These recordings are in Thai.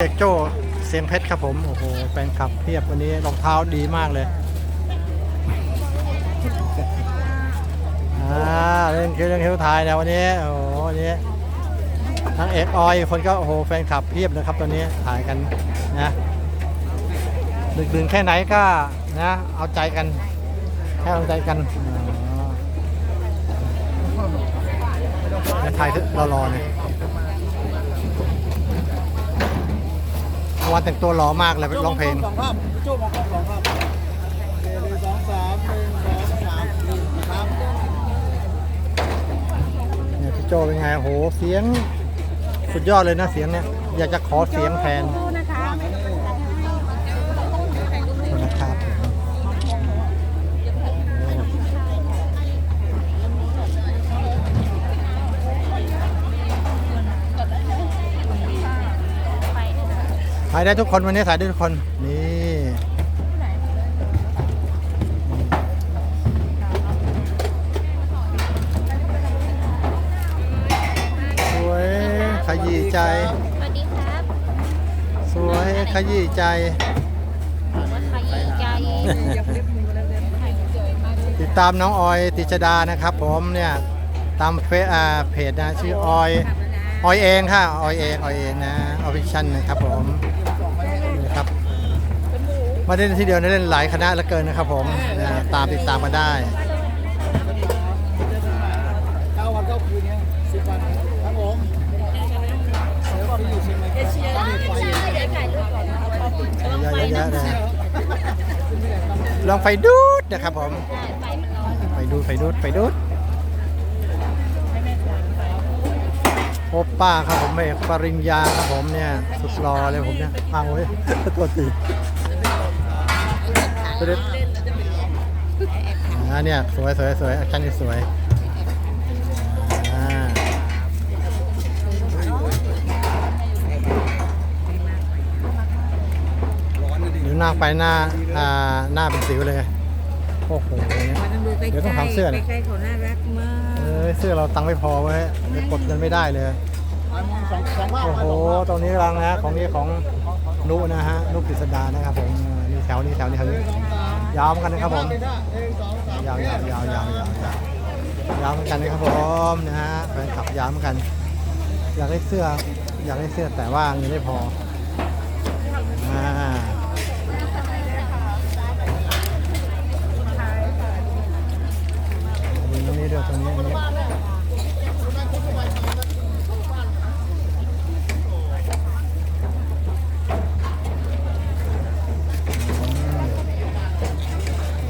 เอกโจเสียงเพชรครับผม โอ้โหแฟนคลับเพียบวันนี้รองเท้าดีมากเลยอ่าเล่นคิวเล่นคิวไทยนะวันนี้ โอ้โหวันนี้ทั้งเอกออยคนก็โอ้โหแฟนคลับเพียบนะครับตอนนี้ถ่ายกันนะดึกดื่นแค่ไหนก็นะเอาใจกันให้เอาใจกันอ๋อเดี๋ยวถ่ายรอๆเนี่ย วันแต่งตัวหล่อมากเลยร้องเพลงสองภาพโจ้มองกล้องสองภาพโอเคหนึ่งสองสามหนึ่งสองสามหนึ่งครับเนี่ยพี่โจเป็นไงโหเสียง สุดยอดเลยนะเสียงเนี่ยอยากจะขอเสียงแทน ถ่ายได้ทุกคนวันนี้ถ่ายได้ทุกคน นี่สวยขยี้ใจสวัสดีครับสวยขยี้ใจว่าใครใจติดตามน้องออยติชดานะครับ ผมเนี่ยตามเฟซอ่าเพจนะชื่อออยออยเองค่ะออยเองออยเองนะออฟิชั่นนะครับผมนี่ครับไมาเล่นที่เดียวนะเล่นหลายคณะเหลือเกินนะครับผมตามติดตามมาได้เก้าวันเก้าคืนเนี่ยสิบวันครับผมเดี๋ยวไปอยู่เชียงใหม่ก็มีไฟอยู่เดี๋ยวถ่ายรูปก่อนนะคะเยอะๆเลยลองไฟดูดนะครับผม ไฟดูดไฟดูดไฟดูดโอป้าครับผมเอกปริญญาครับผมเนี่ย สุดรอเลยผมเนี่ยอ้าวเว้ยตัวตีตัวเด็ดอ่าเนี่ยสวยสวยสวยแอคชั่นนี่สวยอ่าเดี๋ยวหน้าไปหน้าอ่าหน้าเป็นสิวเลยโอ้โหเนี่ยมาต้องดูใกล้ๆเดี๋ยวต้องทำเสื้อนะ ใกล้ๆเขาน่ารักมากเอ้ยเสื้อเราตังค์ไม่พอเว้ยเดี๋ยวกดเงินไม่ได้เลยสองสองภาพโอ้โห ตรงนี้กำลังนะของนี้ของนุนะฮะ นุกฤษดานะครับผมเออนี่แถวนี้แถวนี้แถวนี้ยาวเหมือนกันนะครับผมยาวยาวยาวยาวยาวยาวยาวเหมือนกันนะครับผมนะฮะแฟนคลับยาวเหมือนกัน อยากได้เสื้อ อยากได้เสื้อแต่ว่าเงินไม่พออ่าตรงนี้ด้วยตรงนี้ตรงนี้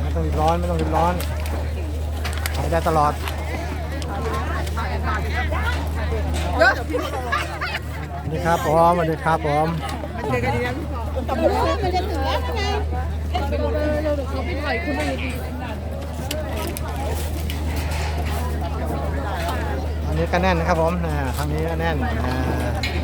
ไม่ต้อง ร้อนไม่ต้องรีบร้อนขายได้ตลอดสวัสดีครับผมสวัสดีครับผมอันนะอันนี้ก็แน่นนะครับผมทางนี้ก็แน่นอ่า